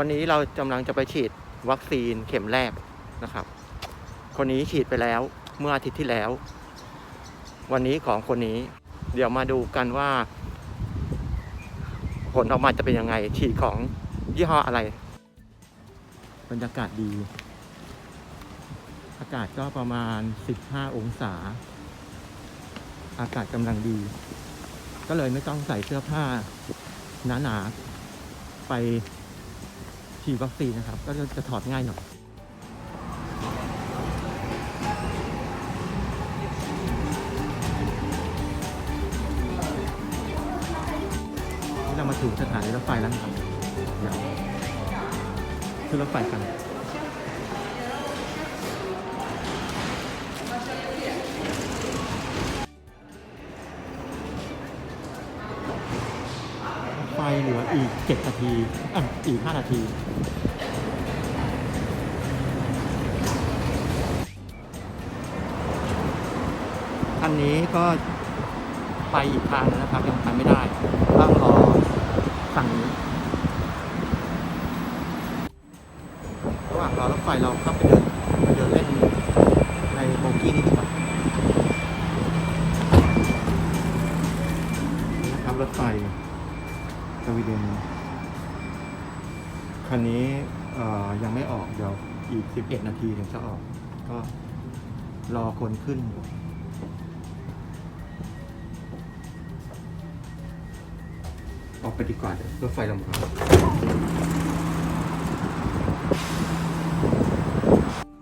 วันนี้เรากำลังจะไปฉีดวัคซีนเข็มแรกนะครับ คนนี้ฉีดไปแล้วเมื่ออาทิตย์ที่แล้ว วันนี้ของคนนี้ เดี๋ยวมาดูกันว่า ผลออกมาจะเป็นยังไง ฉีดของยี่ห้ออะไร บรรยากาศดี อากาศก็ประมาณ 15 องศา อากาศกำลังดี ก็เลยไม่ต้องใส่เสื้อผ้าหนาๆไป ฉีดวัคซีนนะครับ ก็จะถอดง่ายหน่อยเรามาถึงสถานีรถไฟแล้วนะครับเดี๋ยวขึ้นรถไฟกันไฟเหลืออีก 7 นาทีอะอีก 5 นาที อันนี้ก็ไปอีกทางนึงนะครับยังไปไม่ได้ ต้องรอฝั่งนี้ระหว่างรอรถไฟเราเข้าไปเดินไปเดินเล่นในโบกี้นี่ดีกว่านะครับรถไฟสวีเดนคันนี้ยังไม่ออกเดี๋ยวอีก 11 นาทีถึงจะออก ก็รอคนขึ้นอยู่ ออกไปดีกว่าเดี๋ยวรถไฟลำพังข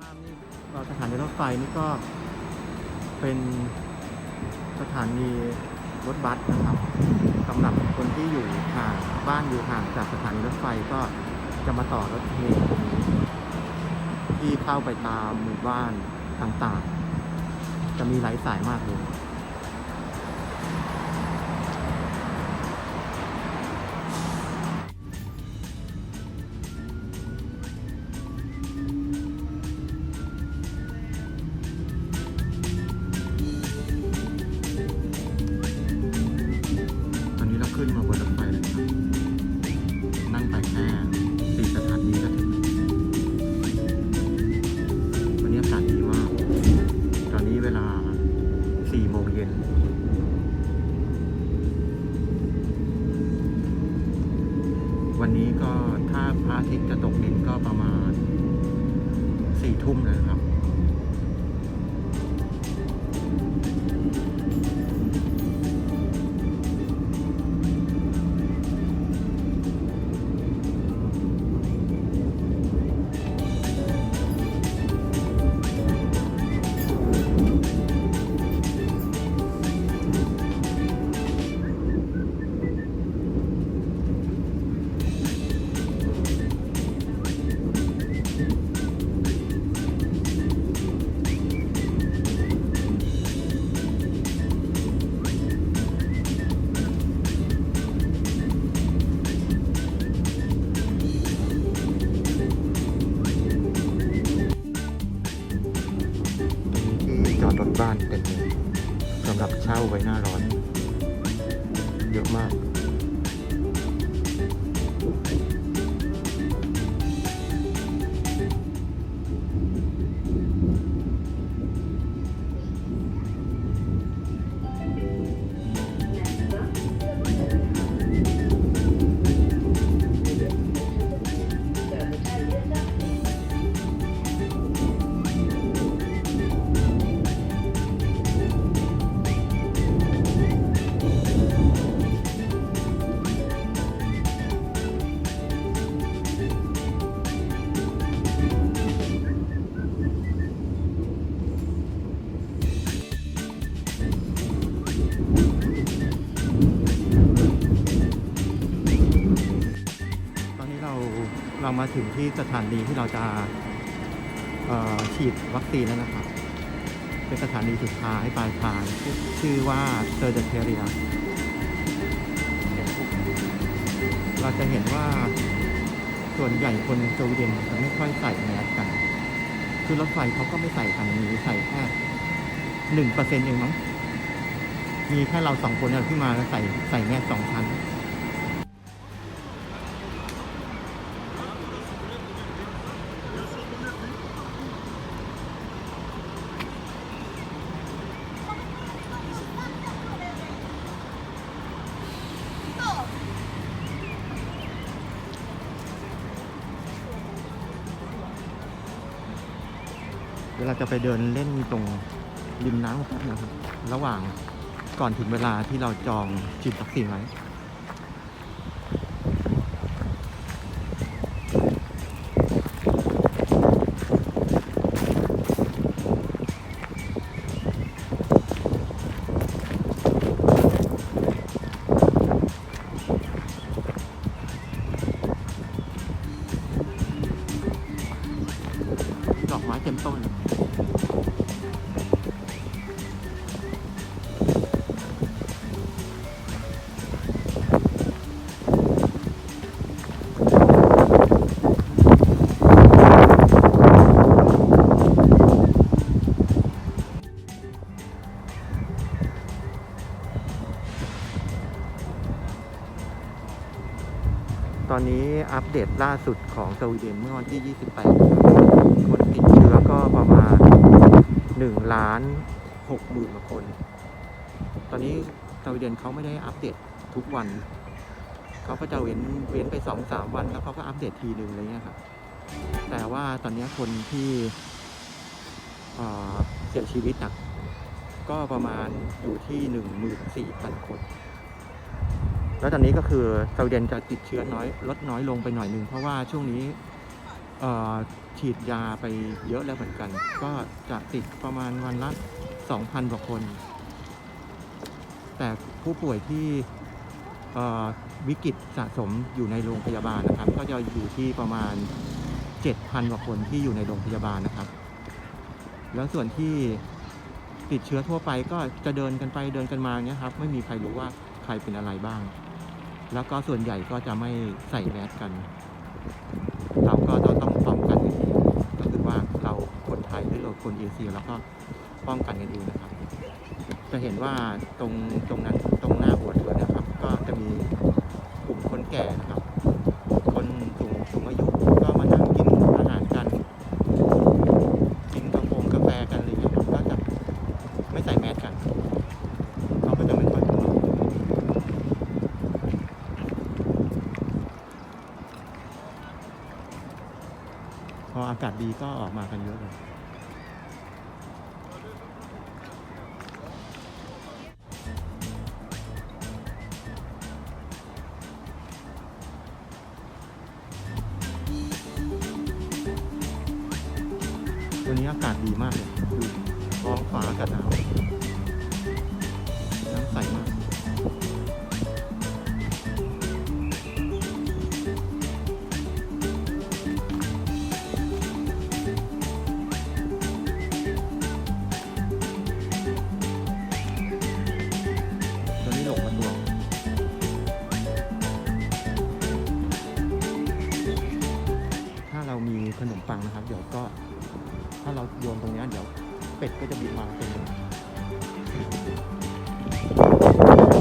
้ามนี่เอ่อสถานีรถไฟนี่ก็เป็นสถานีรถบัสนะครับสำหรับคนที่อยู่ห่างบ้านอยู่ห่างจากสถานีรถไฟก็จะมาต่อรถเมล์ที่เข้าไปตามหมู่บ้านต่างๆ จะมีหลายสายมากเลย ทุ่มนะครับ ไว้หน้าร้อน เยอะมาก เรามาถึงที่สถานีที่เราจะฉีดวัคซีนแล้วนะครับ เป็นสถานีสุดท้ายปลายทางชื่อว่าเซอร์เดเทเรีย เราจะเห็นว่าส่วนใหญ่คนสวีเดนจะไม่ค่อยใส่แมสกัน คือรถไฟเขาก็ไม่ใส่กันมีใส่แค่หนึ่งเปอร์เซ็นต์เองมั้ง มีแค่เราสองคนที่มาแล้วใส่ใส่แมสสองชั้น เดี๋ยวเราจะไปเดินเล่นตรงริมน้ำครับนะครับ ระหว่างก่อนถึงเวลาที่เราจองฉีดวัคซีนไว้ เดตล่าสุดของสวีเดนเมื่อวันที่ 28 คนติดเชื้อก็ประมาณ1ล้าน6หมื่นคน ตอนนี้สวีเดนเขาไม่ได้อัปเดตทุกวัน เขาก็จะเว้นเว้นไป2อสามวันแล้วเขาก็อัปเดตทีหนึ่งอะไรเงี้ยครับ แต่ว่าตอนนี้คนที่เสียชีวิตอะก็ประมาณอยู่ที่ 14,000 คน แล้วตอนนี้ก็คือสวีเดนจะติดเชื้อน้อยลดน้อยลงไปหน่อยหนึ่งเพราะว่าช่วงนี้ฉีดยาไปเยอะแล้วเหมือนกัน ก็จะติดประมาณวันละ 2,000กว่าคน แต่ผู้ป่วยที่วิกฤตสะสมอยู่ในโรงพยาบาลนะครับ ก็จะอยู่ที่ประมาณ 7,000กว่าคนที่อยู่ในโรงพยาบาลนะครับ แล้วส่วนที่ติดเชื้อทั่วไปก็จะเดินกันไปเดินกันมาเนี้ยครับ ไม่มีใครรู้ว่าใครเป็นอะไรบ้าง แล้วก็ส่วนใหญ่ก็จะไม่ใส่แมสกัน เราก็ต้องต้องป้องกันกันเองก็คือว่าเราคนไทยหรือเราคนเอเชียเราก็ป้องกันกันเองนะครับ จะเห็นว่าตรงตรงนั้นตรงหน้าหัวเรือนะครับ ก็จะมีกลุ่มคนแก่นะครับ คนสูงสูงอายุก็มานั่งกินอาหารกัน กินกาแฟกาแฟกันอะไรเงี้ยก็จะไม่ใส่แมสกันเขาก็จะไม่ค่อยพูดพอ ก็ออกมากันเยอะเลยวันนี้อากาศดีมากเลยดูท้องฟ้าอากาศหนาว เป็ดก็จะบินมาเต็มเลยตรงนี้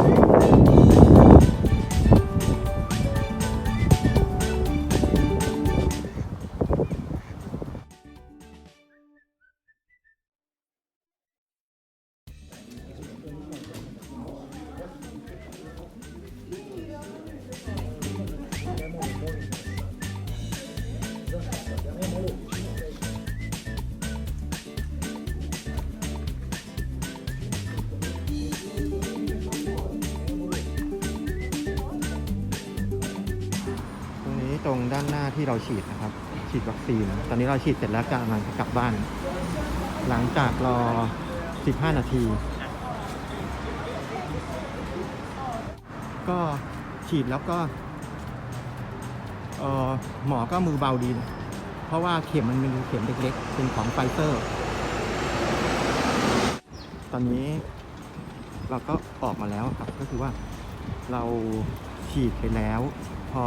รงด้านหน้าที่เราฉีดนะครับ ฉีดวัคซีน ตอนนี้เราฉีดเสร็จแล้วกำลังจะกลับบ้าน หลังจากรอ 15 นาที ก็ฉีดแล้วก็เอ่อหมอก็มือเบาดีนะเพราะว่าเข็มมันเป็นเข็มเล็กๆ เป็นของไฟเซอร์ ตอนนี้เราก็ออกมาแล้วครับ ก็คือว่าเราฉีดไปแล้ว พอ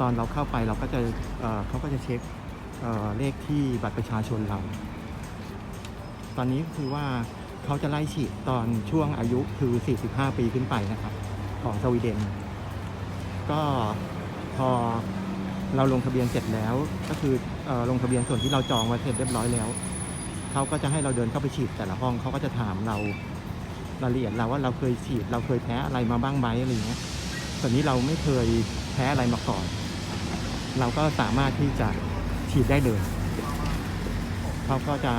ตอนเราเข้าไปเราก็จะเเขาก็จะเช็คเเลขที่บัตรประชาชนเรา ตอนนี้คือว่าเขาจะไล่ฉีดตอนช่วงอายุคือ 45 ปีขึ้นไปนะครับ ของสวีเดน ก็พอเราลงทะเบียนเสร็จแล้ว ก็คืออลงทะเบียนส่วนที่เราจองไว้เสร็จเรียบร้อยแล้วเขาก็จะให้เราเดินเข้าไปฉีดแต่ละห้องเขาก็จะถามเรารายละเอียดเราว่าเราเคยฉีดเราเคยแพ้อะไรมาบ้างไหมอะไรเงี้ยส่วนนี้เราไม่เคยแพ้อะไรมาก่อน เราก็สามารถที่จะฉีดได้เลย เขาก็จะ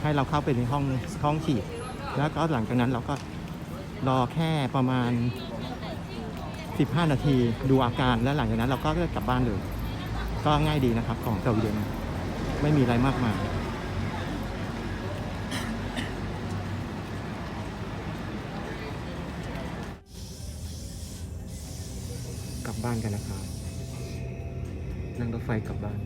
ให้เราเข้าไปในห้องห้องฉีด แล้วก็หลังจากนั้นเราก็รอแค่ประมาณ 15 นาทีดูอาการแล้วหลังจากนั้นเราก็กลับบ้านเลย ก็ง่ายดีนะครับของสวีเดนไม่มีอะไรมากมาย บ้านกันนะครับ นั่งรถไฟกลับบ้าน